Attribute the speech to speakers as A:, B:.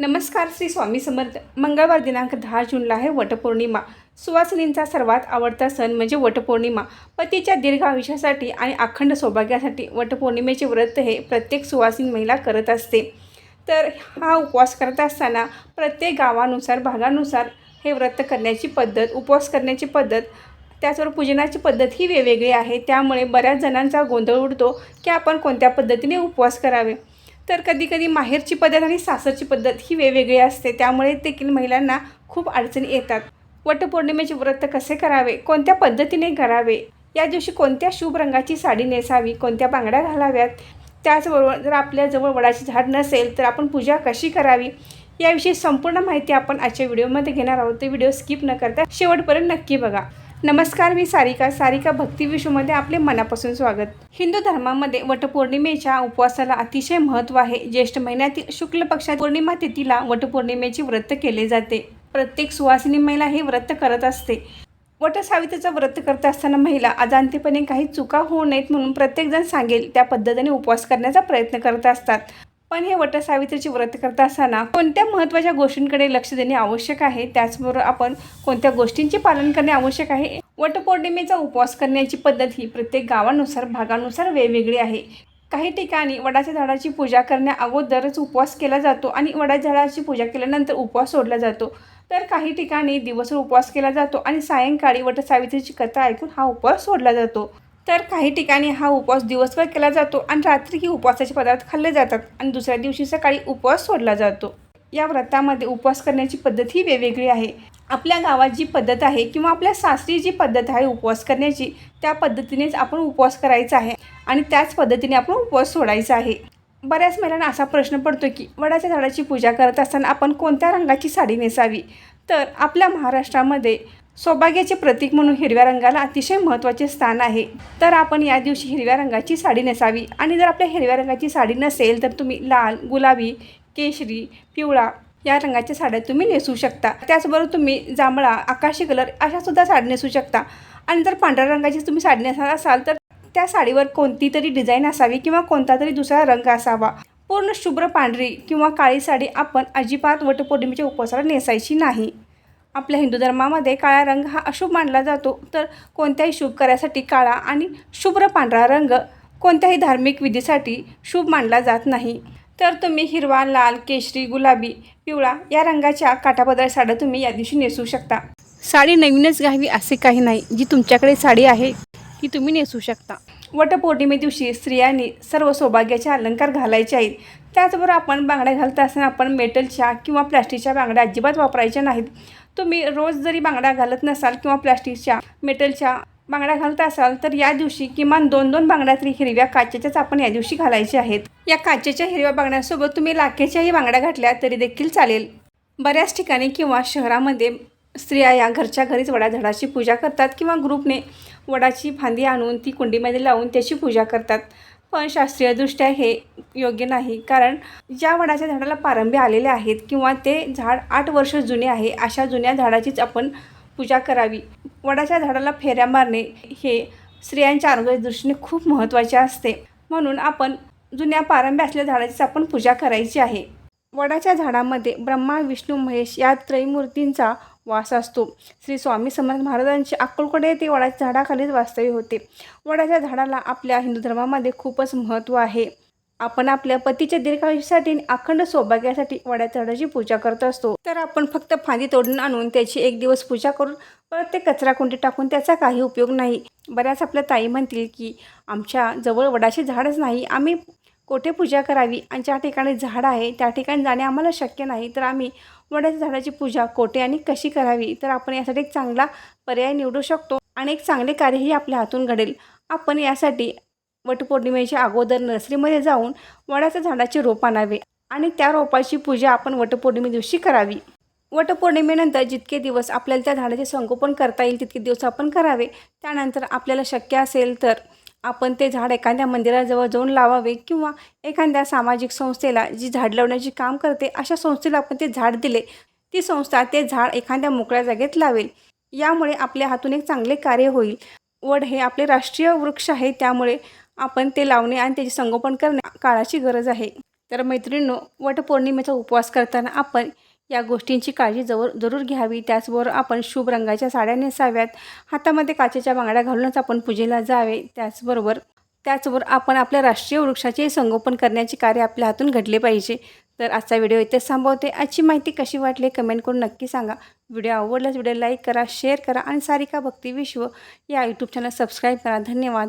A: नमस्कार श्री स्वामी समर्थ. मंगळवार दिनांक दहा जूनला आहे वटपौर्णिमा. सुवासिनींचा सर्वात आवडता सण म्हणजे वटपौर्णिमा. पतीच्या दीर्घ आयुष्यासाठी आणि अखंड सौभाग्यासाठी वटपौर्णिमेचे व्रत हे प्रत्येक सुवासीन महिला करत असते. तर हा उपवास करत असताना प्रत्येक गावानुसार भागानुसार हे व्रत करण्याची पद्धत उपवास करण्याची पद्धत त्याचबरोबर पूजनाची पद्धत ही वेगवेगळी आहे. त्यामुळे बऱ्याच जणांचा गोंधळ उडतो की आपण कोणत्या पद्धतीने उपवास करावे? तर कधीकधी माहेरची पद्धत आणि सासरची पद्धत ही वेगवेगळी असते. त्यामुळे देखील महिलांना खूप अडचणी येतात. वटपौर्णिमेचे व्रत कसे करावे? कोणत्या पद्धतीने करावे? या दिवशी कोणत्या शुभ रंगाची साडी नेसावी? कोणत्या बांगड्या घालाव्यात? त्याचबरोबर जर आपल्याजवळ वडाचे झाड नसेल तर आपण पूजा कशी करावी? याविषयी संपूर्ण माहिती आपण आजच्या व्हिडिओमध्ये घेणार आहोत. ते व्हिडिओ स्किप न करता शेवटपर्यंत नक्की बघा. नमस्कार मी सारिका. सारिका भक्ती आपले मनापासून स्वागत. हिंदू धर्मामध्ये वटपौर्णिमेच्या उपवासाला अतिशय महत्त्व आहे. ज्येष्ठ महिन्यातील शुक्ल पक्षात पौर्णिमा तिथीला वटपौर्णिमेचे व्रत केले जाते. प्रत्येक सुवासिनी महिला हे व्रत करत असते. वटसावित्रीचं व्रत करत असताना महिला अजाणतेपणे काही चुका होऊ नयेत म्हणून प्रत्येकजण सांगेल त्या पद्धतीने उपवास करण्याचा प्रयत्न करत असतात. पण हे वटसावित्रीचे व्रत करत असताना कोणत्या महत्त्वाच्या गोष्टींकडे लक्ष देणे आवश्यक आहे? त्याचबरोबर आपण कोणत्या गोष्टींचे पालन करणे आवश्यक आहे? वटपौर्णिमेचा उपवास करण्याची पद्धत ही प्रत्येक गावानुसार भागानुसार वेगवेगळी आहे. काही ठिकाणी वडाच्या झाडाची पूजा करण्या अगोदरच उपवास केला जातो आणि वडाच्या झाडाची पूजा केल्यानंतर उपवास सोडला जातो. तर काही ठिकाणी दिवसभर उपवास केला जातो आणि सायंकाळी वटसावित्रीची कथा ऐकून हा उपवास सोडला जातो. तर काही ठिकाणी हा उपवास दिवसभर केला जातो आणि रात्री ही उपवासाचे पदार्थ खाल्ले जातात आणि दुसऱ्या दिवशी सकाळी उपवास सोडला जातो. या व्रतामध्ये उपवास करण्याची पद्धत ही वेगवेगळी आहे. आपल्या गावात जी पद्धत आहे किंवा आपल्या सासरी जी पद्धत आहे उपवास करण्याची त्या पद्धतीनेच आपण उपवास करायचा आहे आणि त्याच पद्धतीने आपण उपवास सोडायचा आहे. बऱ्याच महिलांना असा प्रश्न पडतो की वडाच्या झाडाची पूजा करत असताना आपण कोणत्या रंगाची साडी नेसावी? तर आपल्या महाराष्ट्रामध्ये सौभाग्याचे प्रतीक म्हणून हिरव्या रंगाला अतिशय महत्त्वाचे स्थान आहे. तर आपण या दिवशी हिरव्या रंगाची साडी नेसावी. आणि जर आपल्या हिरव्या रंगाची साडी नसेल तर तुम्ही लाल गुलाबी केशरी पिवळा या रंगाच्या साड्या तुम्ही नेसू शकता. त्याचबरोबर तुम्ही जांभळा आकाशी कलर अशा सुद्धा साडी नेसू शकता. आणि जर पांढऱ्या रंगाची तुम्ही साडी नेसणार असाल तर त्या साडीवर कोणती तरी डिझाईन असावी किंवा कोणता तरी दुसरा रंग असावा. पूर्ण शुभ्र पांढरी किंवा काळी साडी आपण अजिबात वटपौर्णिमेच्या उपवासाला नेसायची नाही. आपल्या हिंदू धर्मामध्ये काळा रंग हा अशुभ मानला जातो. तर कोणत्याही शुभ कार्यासाठी काळा आणि शुभ्र पांढरा रंग कोणत्याही धार्मिक विधीसाठी शुभ मानला जात नाही. तर तुम्ही हिरवा लाल केशरी गुलाबी पिवळा या रंगाच्या काठापदर साड्या तुम्ही या दिवशी नेसू शकता. साडी नवीनच घ्यावी असे काही नाही. जी तुमच्याकडे साडी आहे ती तुम्ही नेसू शकता. वटपौर्णिमे दिवशी स्त्रियांनी सर्व सौभाग्याचे अलंकार घालायचे आहेत. त्याचबरोबर आपण बांगड्या घालत असताना आपण मेटलच्या किंवा प्लास्टिकच्या बांगड्या अजिबात वापरायच्या नाहीत. तुम्ही रोज जरी बांगड्या घालत नसाल किंवा प्लास्टिकच्या मेटलच्या बांगड्या घालत असाल तर या दिवशी किमान दोन दोन बांगड्या तरी हिरव्या काचेच्याच आपण या दिवशी घालायच्या आहेत. या काचेच्या हिरव्या बांगड्यांसोबत तुम्ही लाखेच्याही बांगड्या घातल्या तरी देखील चालेल. बऱ्याच ठिकाणी किंवा शहरामध्ये स्त्रिया या घरच्या घरीच वडा झाडाची पूजा करतात किंवा ग्रुपने वडाची फांदी आणून ती कुंडीमध्ये लावून त्याची पूजा करतात. पण शास्त्रीयदृष्ट्या हे योग्य नाही. कारण ज्या वडाच्या झाडाला पारंबे आलेले आहेत किंवा ते झाड आठ वर्ष जुने आहे अशा जुन्या झाडाचीच आपण पूजा करावी. वडाच्या झाडाला फेऱ्या मारणे हे स्त्रियांच्या आरोग्याच्या दृष्टीने खूप महत्त्वाचे असते. म्हणून आपण जुन्या पारंब्या असलेल्या झाडाचीच आपण पूजा करायची आहे. वडाच्या झाडामध्ये ब्रह्मा विष्णू महेश या त्रयमूर्तींचा वास असतो. श्री स्वामी समर्थ महाराजांची अक्कलकडे ते वडाच्या झाडाखालीच वास्तव्य होते. वडाच्या झाडाला आपल्या हिंदू धर्मामध्ये खूपच महत्त्व आहे. आपण आपल्या पतीच्या दीर्घायुष्यासाठी आणि अखंड सौभाग्यासाठी वडाच्या झाडाची पूजा करत असतो. तर आपण फक्त फांदी तोडून आणून त्याची एक दिवस पूजा करून परत ते कचरा कुंडी टाकून त्याचा काही उपयोग नाही. बऱ्याच आपल्या ताई म्हणतील की आमच्या जवळ वडाचे झाडच नाही. आम्ही कोठे पूजा करावी आणि ज्या ठिकाणी झाड आहे त्या ठिकाणी जाणे आम्हाला शक्य नाही. तर आम्ही वडाच्या झाडाची पूजा कोठे आणि कशी करावी तर आपण यासाठी एक चांगला पर्याय निवडू शकतो आणि एक चांगले कार्यही आपल्या हातून घडेल. आपण यासाठी वटपौर्णिमेच्या अगोदर नर्सरीमध्ये जाऊन वडाच्या झाडाचे रोप आणावे आणि त्या रोपाची पूजा आपण वटपौर्णिमे दिवशी करावी. वटपौर्णिमेनंतर जितके दिवस आपल्याला त्या झाडाचे संगोपन करता येईल तितके दिवस आपण करावे. त्यानंतर आपल्याला शक्य असेल तर आपण ते झाड एखाद्या मंदिराजवळ जाऊन लावावे किंवा एखाद्या सामाजिक संस्थेला जी झाड लावण्याची काम करते अशा संस्थेला आपण ते झाड दिले ती संस्था ते झाड एखाद्या मोकळ्या जागेत लावेल. यामुळे आपल्या हातून एक चांगले कार्य होईल. वड हे आपले राष्ट्रीय वृक्ष आहे त्यामुळे आपण ते लावणे आणि त्याचे संगोपन करणे काळाची गरज आहे. तर मैत्रिणींनो वटपौर्णिमेचा उपवास करताना आपण या गोष्टींची काळजी जवळ जरूर घ्यावी. त्याचबरोबर आपण शुभ रंगाच्या साड्या नेसाव्यात. हातामध्ये काचेच्या बांगड्या घालूनच आपण पूजेला जावे. त्याचबरोबर त्याचबरोबर आपण आपल्या राष्ट्रीय वृक्षाचे संगोपन करण्याचे कार्य आपल्या हातून घडले पाहिजे. तर आजचा व्हिडिओ इथेच थांबवते. आजची माहिती कशी वाटली कमेंट करून नक्की सांगा. व्हिडिओ आवडल्यास व्हिडिओ लाईक करा शेअर करा आणि सारिका भक्ती विश्व या यूट्यूब चॅनल सबस्क्राईब करा. धन्यवाद.